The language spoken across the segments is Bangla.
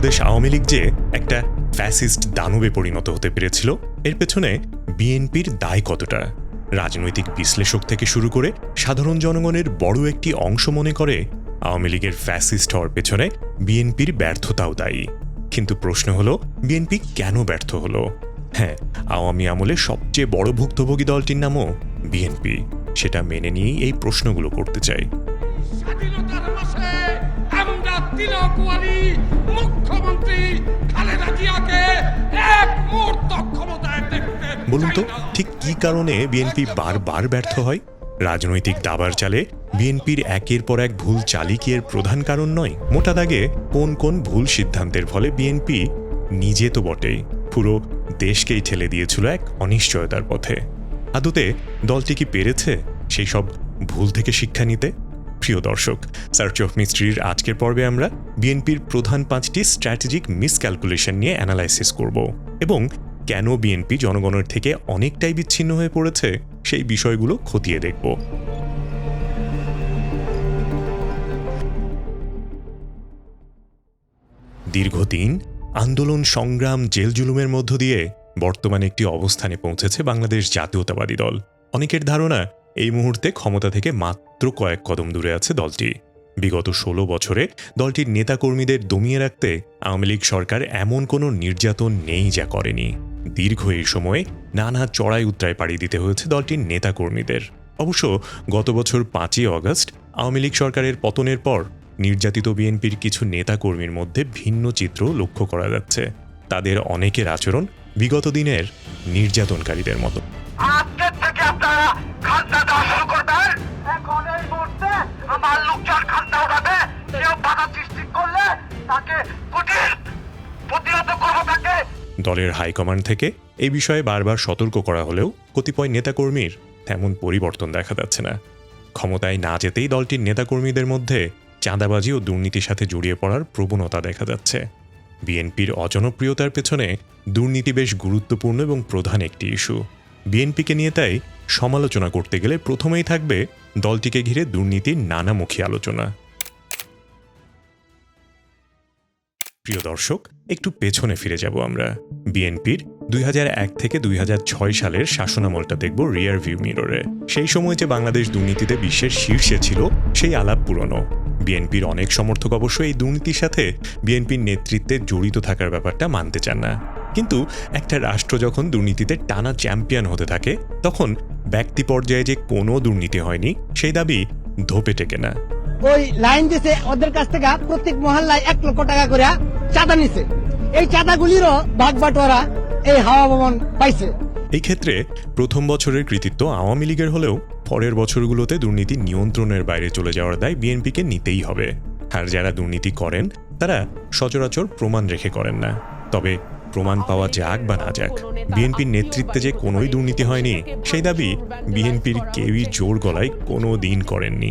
বাংলাদেশ আওয়ামী লীগ যে একটা ফ্যাসিস্ট দানবে পরিণত হতে পেরেছিল, এর পেছনে বিএনপির দায় কতটা? রাজনৈতিক বিশ্লেষক থেকে শুরু করে সাধারণ জনগণের বড় একটি অংশ মনে করে আওয়ামী লীগের ফ্যাসিস্ট হওয়ার পেছনে বিএনপির ব্যর্থতাও দায়ী। কিন্তু প্রশ্ন হলো, বিএনপি কেন ব্যর্থ হলো? হ্যাঁ আওয়ামী আমলে সবচেয়ে বড় ভুক্তভোগী দলটির নামও বিএনপি। সেটা মেনে নিয়েই এই প্রশ্নগুলো করতে চাই। খালেদা জিয়াকে এক মুহূর্ত ক্ষমতায় দেখতে বলুন তো ঠিক কি কারণে বিএনপি বারবার ব্যর্থ হয়? রাজনৈতিক দাবার চালে বিএনপির একের পর এক ভুল এর প্রধান কারণ নয়? মোটা দাগে কোন কোন ভুল সিদ্ধান্তের ফলে বিএনপি নিজে তো বটেই। পুরো দেশকেই ঠেলে দিয়েছিল এক অনিশ্চয়তার পথে। আদতে দলটি কি পেরেছে সেই সব ভুল থেকে শিক্ষা নিতে? প্রিয় দর্শক সার্চ অফ মিস্ট্রির আজকের পর্বে আমরা বিএনপির প্রধান পাঁচটি স্ট্র্যাটেজিক মিসক্যালকুলেশন নিয়ে অ্যানালাইসিস করব এবং কেন বিএনপি জনগণের থেকে অনেকটাই বিচ্ছিন্ন হয়ে পড়েছে সেই বিষয়গুলো খতিয়ে দেখব। দীর্ঘদিন আন্দোলন, সংগ্রাম, জেল জুলুমের মধ্য দিয়ে বর্তমানে একটি অবস্থানে পৌঁছেছে বাংলাদেশ জাতীয়তাবাদী দল। অনেকের ধারণা এই মুহূর্তে ক্ষমতা থেকে মাত্র কয়েক কদম দূরে আছে দলটি। বিগত ষোলো বছরে দলটির নেতাকর্মীদের দমিয়ে রাখতে আওয়ামী লীগ সরকার এমন কোনো নির্যাতন নেই যা করেনি। দীর্ঘ এই সময়ে নানা চড়াই উত্তরায় পাড়ি দিতে হয়েছে দলটির নেতাকর্মীদের। অবশ্য গত বছর পাঁচই অগস্ট আওয়ামী লীগ সরকারের পতনের পর নির্যাতিত বিএনপির কিছু নেতাকর্মীর মধ্যে ভিন্ন চিত্র লক্ষ্য করা যাচ্ছে। তাদের অনেকের আচরণ বিগত দিনের নির্যাতনকারীদের মতো। উঠাবে কেউ বাধা সৃষ্টি করলে তাকে প্রতিহত করব তাকে। দলের হাইকমান্ড থেকে এই বিষয়ে বারবার সতর্ক করা হলেও কতিপয় নেতাকর্মীর তেমন পরিবর্তন দেখা যাচ্ছে না। ক্ষমতায় না যেতেই দলটির নেতাকর্মীদের মধ্যে চাঁদাবাজি ও দুর্নীতির সাথে জড়িয়ে পড়ার প্রবণতা দেখা যাচ্ছে। বিএনপির অজনপ্রিয়তার পেছনে দুর্নীতি বেশ গুরুত্বপূর্ণ এবং প্রধান একটি ইস্যু। বিএনপিকে নিয়ে তাই সমালোচনা করতে গেলে প্রথমেই থাকবে দলটিকে ঘিরে দুর্নীতির নানামুখী আলোচনা। প্রিয় দর্শক, একটু পেছনে ফিরে যাব আমরা। বিএনপির দুই হাজার এক থেকে দুই হাজার ছয় সালের শাসনামলটা দেখব রিয়ার ভিউ মিররে সেই সময় যে বাংলাদেশ দুর্নীতিতে বিশ্বের শীর্ষে ছিল, সেই আলাপ পুরনো। বিএনপির অনেক সমর্থক অবশ্য এই দুর্নীতির সাথে বিএনপির নেতৃত্বে জড়িত থাকার ব্যাপারটা মানতে চান না। কিন্তু একটা রাষ্ট্র যখন দুর্নীতিতে টানা চ্যাম্পিয়ন হতে থাকে, তখন ব্যক্তি পর্যায়ে যে কোনো দুর্নীতি হয়নি সেই দাবি ধোপে টেকে না। ওই লাইন দিছে ওদের কাছ থেকে প্রত্যেক মহল্লায় এক লক্ষ টাকা করে চাঁদা নিছে। এই চাঁদাগুলিরও ভাগ বাটোয়ারা এই হাওয়া ভবন পাইছে। এই ক্ষেত্রে প্রথম বছরের কৃতিত্ব আওয়ামী লীগের হলেও পরের বছরগুলোতে দুর্নীতি নিয়ন্ত্রণের বাইরে চলে যাওয়ার দায় বিএনপিকে নিতেই হবে। আর যারা দুর্নীতি করেন তারা সচরাচর প্রমাণ রেখে করেন না। তবে প্রমাণ পাওয়া যাক বা না যাক, বিএনপির নেতৃত্বে যে কোনোই দুর্নীতি হয়নি, সেই দাবি বিএনপির কেউই জোর গলায় কোনো দিন করেননি।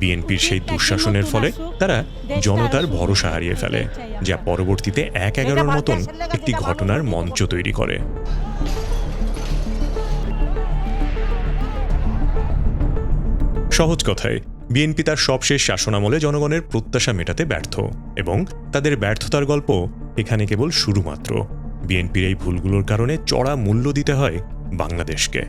বিএনপির সেই দুঃশাসনের ফলে তারা জনতার ভরসা হারিয়ে ফেলে, যা পরবর্তীতে এক এগারোর মতন একটি ঘটনার মঞ্চ তৈরি করে। সহজ কথায়, বিএনপি তার সবশেষ শাসনামলে জনগণের প্রত্যাশা মেটাতে ব্যর্থ এবং তাদের ব্যর্থতার গল্প এখানে কেবল শুরুমাত্র। বিএনপির এই ভুলগুলোর কারণে চড়া মূল্য দিতে হয় বাংলাদেশকে।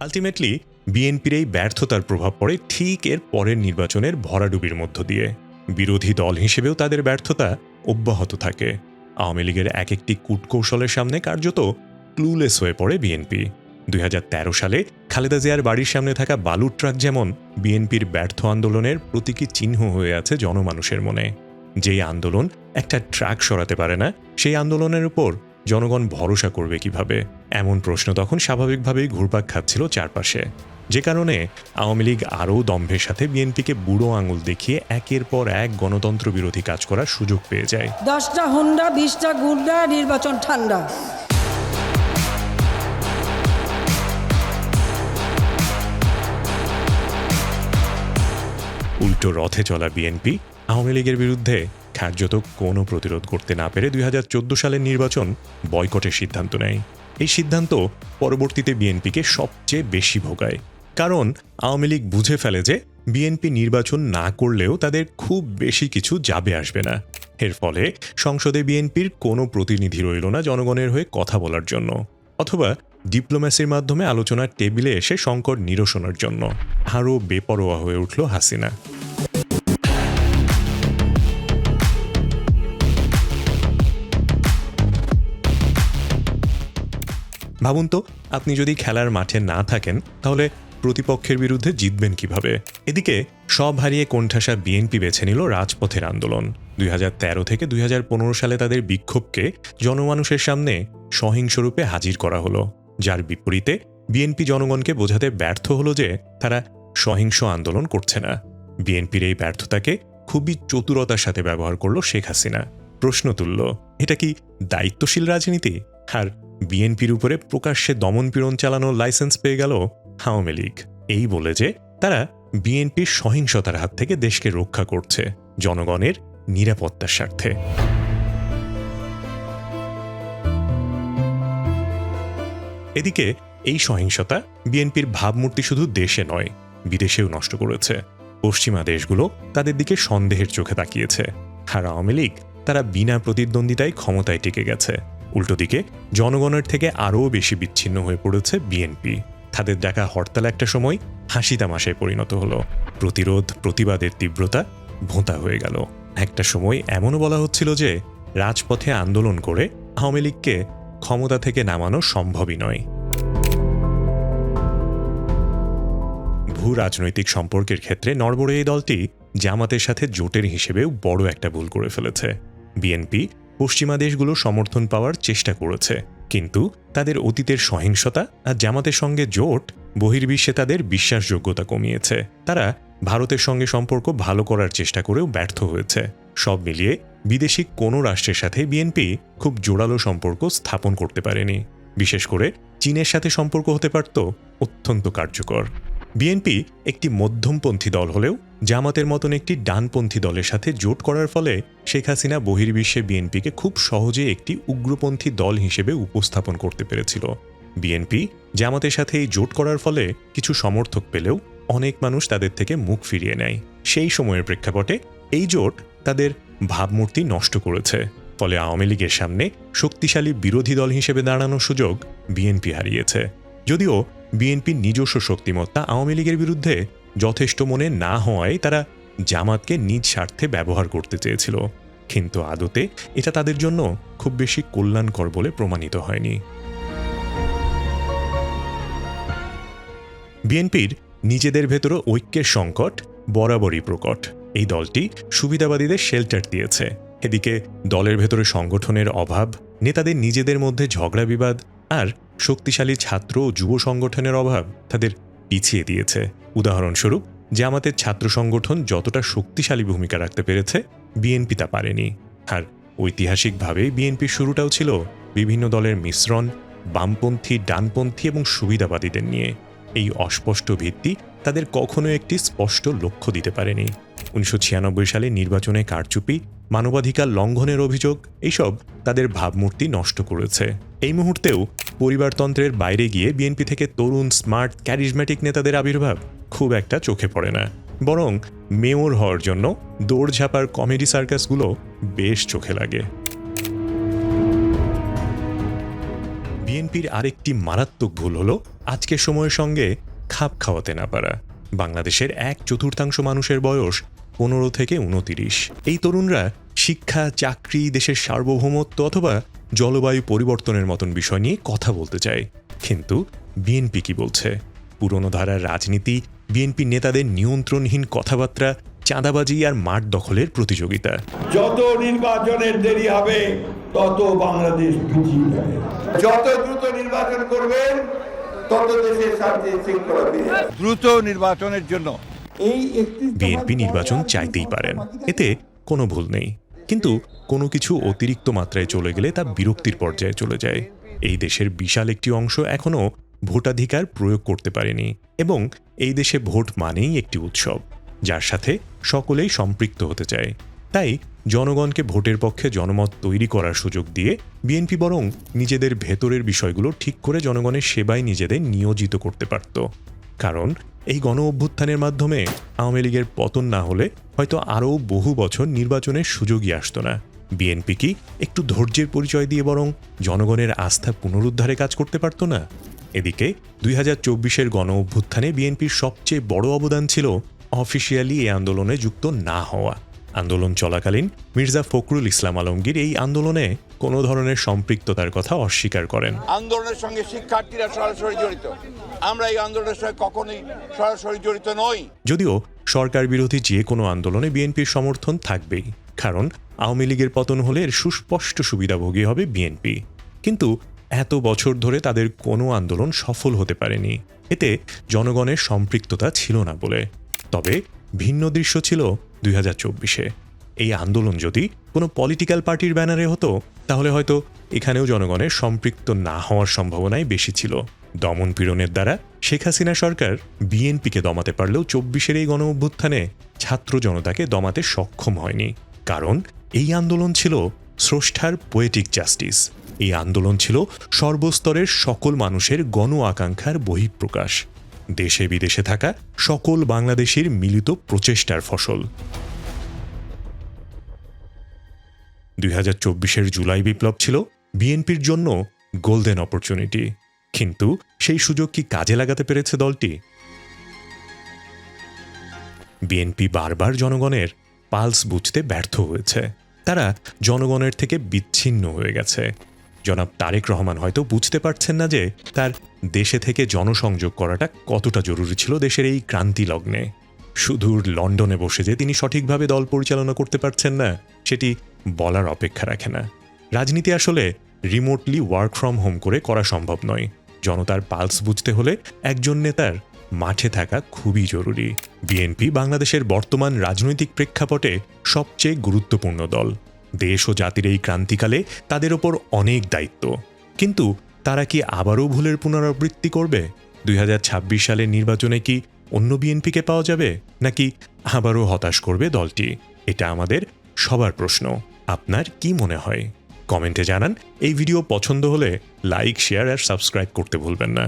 আলটিমেটলি, বিএনপির এই ব্যর্থতার প্রভাব পড়ে ঠিক এর পরের নির্বাচনের ভরাডুবির মধ্য দিয়ে। বিরোধী দল হিসেবেও তাদের ব্যর্থতা অব্যাহত থাকে। আওয়ামী লীগের এক একটি কূটকৌশলের সামনে কার্যত ক্লুলেস হয়ে পড়ে বিএনপি। দুই হাজার তেরো সালে খালেদা জিয়ার বাড়ির সামনে থাকা বালুর ট্রাক যেমন বিএনপির ব্যর্থ আন্দোলনের প্রতীকী চিহ্ন হয়ে আছে জনমানুষের মনে। যেই আন্দোলন একটা ট্রাক সরাতে পারে না সেই আন্দোলনের উপর জনগণ ভরসা করবে কীভাবে? এমন প্রশ্ন তখন স্বাভাবিকভাবেই ঘুরপাক খাচ্ছিল চারপাশে। যে কারণে আওয়ামী লীগ আরও দম্ভের সাথে বিএনপিকে বুড়ো আঙুল দেখিয়ে একের পর এক গণতন্ত্র বিরোধী কাজ করার সুযোগ পেয়ে যায়। দশটা হুন্ডা বিশটা গুন্ডা নির্বাচন ঠান্ডা। উল্টো রথে চলা বিএনপি আওয়ামী লীগের বিরুদ্ধে কার্যত কোনো প্রতিরোধ করতে না পেরে দুই হাজার চোদ্দ সালের নির্বাচন বয়কটের সিদ্ধান্ত নেয়। এই সিদ্ধান্ত পরবর্তীতে বিএনপিকে সবচেয়ে বেশি ভোগায়। কারণ আওয়ামী লীগ বুঝে ফেলে যে বিএনপি নির্বাচন না করলেও তাদের খুব বেশি কিছু যাবে আসবে না। এর ফলে সংসদে বিএনপির কোনো প্রতিনিধি রইল না জনগণের হয়ে কথা বলার জন্য। অথবা ডিপ্লোম্যাসির মাধ্যমে আলোচনার টেবিলে এসে সংকট নিরসনের জন্য। আরও বেপরোয়া হয়ে উঠল হাসিনা। ভাবুন তো, আপনি যদি খেলার মাঠে না থাকেন, তাহলে প্রতিপক্ষের বিরুদ্ধে জিতবেন কীভাবে? এদিকে, সব হারিয়ে কোণঠাসা বিএনপি বেছে নিল রাজপথের আন্দোলন। দুই হাজার তেরো থেকে দুই হাজার পনেরো সালে তাদের বিক্ষোভকে জনমানুষের সামনে সহিংসরূপে হাজির করা হলো। যার বিপরীতে, বিএনপি জনগণকে বোঝাতে ব্যর্থ হলো যে তারা সহিংস আন্দোলন করছে না। বিএনপির এই ব্যর্থতাকে খুবই চতুরতার সাথে ব্যবহার করল শেখ হাসিনা। প্রশ্ন তুলল, এটা কি দায়িত্বশীল রাজনীতি? আর বিএনপির উপরে প্রকাশ্যে দমনপীড়ন চালানোর লাইসেন্স পেয়ে গেল আওয়ামী লীগ। এই বলে যে, তারা বিএনপির সহিংসতার হাত থেকে দেশকে রক্ষা করছে, জনগণের নিরাপত্তার স্বার্থে। এদিকে, এই সহিংসতা বিএনপির ভাবমূর্তি শুধু দেশে নয়, বিদেশেও নষ্ট করেছে। পশ্চিমা দেশগুলো তাদের দিকে সন্দেহের চোখে তাকিয়েছে। আর আওয়ামী লীগ তারা বিনা প্রতিদ্বন্দ্বিতায় ক্ষমতায় টিকে গেছে। উল্টো দিকে, জনগণের থেকে আরও বেশি বিচ্ছিন্ন হয়ে পড়েছে বিএনপি। তাদের ডাকা হরতাল একটা সময় হাসি তামাশায় পরিণত হলো। প্রতিরোধ, প্রতিবাদের তীব্রতা ভোঁতা হয়ে গেল। একটা সময় এমনও বলা হচ্ছিল যে, রাজপথে আন্দোলন করে আওয়ামী লীগকে ক্ষমতা থেকে নামানো সম্ভবই নয়। ভূ রাজনৈতিক সম্পর্কের ক্ষেত্রে নড়বড়ে এই দলটি জামাতের সাথে জোটের হিসেবেও বড় একটা ভুল করে ফেলেছে। বিএনপি পশ্চিমা দেশগুলো সমর্থন পাওয়ার চেষ্টা করেছে, কিন্তু তাদের অতীতের সহিংসতা আর জামাতের সঙ্গে জোট বহির্বিশ্বে তাদের বিশ্বাসযোগ্যতা কমিয়েছে। তারা ভারতের সঙ্গে সম্পর্ক ভালো করার চেষ্টা করেও ব্যর্থ হয়েছে। সব মিলিয়ে বিদেশি কোনো রাষ্ট্রের সাথে বিএনপি খুব জোরালো সম্পর্ক স্থাপন করতে পারেনি। বিশেষ করে চীনের সাথে সম্পর্ক হতে পারত অত্যন্ত কার্যকর। বিএনপি একটি মধ্যমপন্থী দল হলেও জামাতের মতন একটি ডানপন্থী দলের সাথে জোট করার ফলে শেখ হাসিনা বহির্বিশ্বে বিএনপিকে খুব সহজে একটি উগ্রপন্থী দল হিসেবে উপস্থাপন করতে পেরেছিল। বিএনপি জামাতের সাথে এই জোট করার ফলে কিছু সমর্থক পেলেও অনেক মানুষ তাদের থেকে মুখ ফিরিয়ে নেয়। সেই সময়ের প্রেক্ষাপটে এই জোট তাদের ভাবমূর্তি নষ্ট করেছে। ফলে আওয়ামী লীগের সামনে শক্তিশালী বিরোধী দল হিসেবে দাঁড়ানোর সুযোগ বিএনপি হারিয়েছে। যদিও বিএনপির নিজস্ব শক্তিমত্তা আওয়ামী লীগের বিরুদ্ধে যথেষ্ট মনে না হওয়ায় তারা জামাতকে নিজ স্বার্থে ব্যবহার করতে চেয়েছিল। কিন্তু আদতে এটা তাদের জন্য খুব বেশি কল্যাণকর বলে প্রমাণিত হয়নি। বিএনপির নিজেদের ভেতরও ঐক্যের সংকট বরাবরই প্রকট। এই দলটি সুবিধাবাদীদের শেল্টার দিয়েছে। এদিকে দলের ভেতরে সংগঠনের অভাব, নেতাদের নিজেদের মধ্যে ঝগড়া বিবাদ আর শক্তিশালী ছাত্র ও যুব সংগঠনের অভাব তাদের পিছিয়ে দিয়েছে। উদাহরণস্বরূপ, জামাতের ছাত্র সংগঠন যতটা শক্তিশালী ভূমিকা রাখতে পেরেছে, বিএনপি তা পারেনি। আর ঐতিহাসিকভাবে বিএনপির শুরুটাও ছিল বিভিন্ন দলের মিশ্রণ, বামপন্থী, ডানপন্থী এবং সুবিধাবাদীদের নিয়ে। এই অস্পষ্ট ভিত্তি তাদের কখনো একটি স্পষ্ট লক্ষ্য দিতে পারেনি। উনিশশো ছিয়ানব্বই সালে নির্বাচনে কারচুপি, মানবাধিকার লঙ্ঘনের অভিযোগ এইসব তাদের ভাবমূর্তি নষ্ট করেছে। এই মুহূর্তেও পরিবারতন্ত্রের বাইরে গিয়ে বিএনপি থেকে তরুণ, স্মার্ট ক্যারিজম্যাটিক নেতাদের আবির্ভাব খুব একটা চোখে পড়ে না। বরং মেয়র হওয়ার জন্য দৌড়ঝাঁপার কমেডি সার্কাসগুলো বেশ চোখে লাগে। বিএনপির আরেকটি মারাত্মক ভুল হলো আজকের সময়ের সঙ্গে খাপ খাওয়াতে না পারা। বাংলাদেশের এক চতুর্থাংশ মানুষের বয়স পনেরো থেকে উনতিরিশ। এই তরুণরা শিক্ষা, চাকরি, দেশের সার্বভৌমত্ব অথবা জলবায়ু পরিবর্তনের মতন বিষয় নিয়ে কথা বলতে চায় কিন্তু বিএনপি কি বলছে? পুরনো ধারার রাজনীতি বিএনপি নেতাদের নিয়ন্ত্রণহীন কথাবার্তা চাঁদাবাজি আর মাঠ দখলের প্রতিযোগিতা। যত নির্বাচনের দেরি হবে তত বাংলাদেশ পিছিয়ে যাবে যত দ্রুত নির্বাচন করবেন তত দেশের শান্তি শৃঙ্খলা দ্রুত নির্বাচনের জন্য। এই বিএনপি নির্বাচন চাইতেই পারেন। এতে কোনো ভুল নেই। কিন্তু কোনো কিছু অতিরিক্ত মাত্রায় চলে গেলে তা বিরক্তির পর্যায়ে চলে যায়। এই দেশের বিশাল একটি অংশ এখনও ভোটাধিকার প্রয়োগ করতে পারেনি এবং এই দেশে ভোট মানেই একটি উৎসব, যার সাথে সকলেই সম্পৃক্ত হতে চায়। তাই জনগণকে ভোটের পক্ষে জনমত তৈরি করার সুযোগ দিয়ে বিএনপি বরং নিজেদের ভেতরের বিষয়গুলো ঠিক করে জনগণের সেবায় নিজেদের নিয়োজিত করতে পারত। কারণ এই গণ অভ্যুত্থানের মাধ্যমে আওয়ামী লীগের পতন না হলে হয়তো আরও বহু বছর নির্বাচনের সুযোগই আসতো না। বিএনপি কি একটু ধৈর্যের পরিচয় দিয়ে বরং জনগণের আস্থা পুনরুদ্ধারে কাজ করতে পারত না? এদিকে দুই হাজার চব্বিশের গণ অভ্যুত্থানে বিএনপির সবচেয়ে বড় অবদান ছিল অফিসিয়ালি এই আন্দোলনে যুক্ত না হওয়া। আন্দোলন চলাকালীন মির্জা ফখরুল ইসলাম আলমগীর এই আন্দোলনে কোনো ধরনের সম্পৃক্ততার কথা অস্বীকার করেন। আন্দোলনের সঙ্গে শিক্ষার্থীরা সরাসরি জড়িত। আমরা এই আন্দোলনের সঙ্গে কখনোই সরাসরি জড়িত নই। যদিও সরকার বিরোধী যে কোনো আন্দোলনে বিএনপির সমর্থন থাকবেই কারণ আওয়ামী লীগের পতন হলে এর সুস্পষ্ট সুবিধাভোগী হবে বিএনপি। কিন্তু এত বছর ধরে তাদের কোনো আন্দোলন সফল হতে পারেনি। এতে জনগণের সম্পৃক্ততা ছিল না বলে। তবে ভিন্ন দৃশ্য ছিল দুই হাজার চব্বিশে। এই আন্দোলন যদি কোনো পলিটিক্যাল পার্টির ব্যানারে হতো, তাহলে হয়তো এখানেও জনগণের সম্পৃক্ত না হওয়ার সম্ভাবনাই বেশি ছিল। দমন পীড়নের দ্বারা শেখ হাসিনা সরকার বিএনপিকে দমাতে পারলেও চব্বিশের এই গণ অভ্যুত্থানে ছাত্র জনতাকে দমাতে সক্ষম হয়নি। কারণ এই আন্দোলন ছিল স্রষ্টার পোয়েটিক জাস্টিস এই আন্দোলন ছিল সর্বস্তরের সকল মানুষের গণ আকাঙ্ক্ষার বহিঃপ্রকাশ। দেশে বিদেশে থাকা সকল বাংলাদেশের মিলিত প্রচেষ্টার ফসল। দুই চব্বিশের জুলাই বিপ্লব ছিল বিএনপির জন্য গোল্ডেন অপরচুনিটি। কিন্তু সেই সুযোগ কি কাজে লাগাতে পেরেছে দলটি? বিএনপি বারবার জনগণের পালস বুঝতে ব্যর্থ হয়েছে। তারা জনগণের থেকে বিচ্ছিন্ন হয়ে গেছে। জনাব তারেক রহমান হয়তো বুঝতে পারছেন না যে তার দেশে থেকে জনসংযোগ করাটা কতটা জরুরি ছিল দেশের এই ক্রান্তি লগ্নে। সুদূর লন্ডনে বসে যে তিনি সঠিকভাবে দল পরিচালনা করতে পারছেন না, সেটি বলার অপেক্ষা রাখে না। রাজনীতি আসলে রিমোটলি ওয়ার্ক ফ্রম হোম করে করা সম্ভব নয়। জনতার পালস বুঝতে হলে একজন নেতার মাঠে থাকা খুবই জরুরি। বিএনপি বাংলাদেশের বর্তমান রাজনৈতিক প্রেক্ষাপটে সবচেয়ে গুরুত্বপূর্ণ দল। দেশ ও জাতির এই ক্রান্তিকালে তাদের ওপর অনেক দায়িত্ব। কিন্তু তারা কি আবারও ভুলের পুনরাবৃত্তি করবে? দুই হাজার ছাব্বিশ সালের নির্বাচনে কি অন্য বিএনপিকে পাওয়া যাবে? নাকি আবারও হতাশ করবে দলটি? এটা আমাদের সবার প্রশ্ন। আপনার কি মনে হয়? কমেন্টে জানান। এই ভিডিও পছন্দ হলে লাইক, শেয়ার আর সাবস্ক্রাইব করতে ভুলবেন না।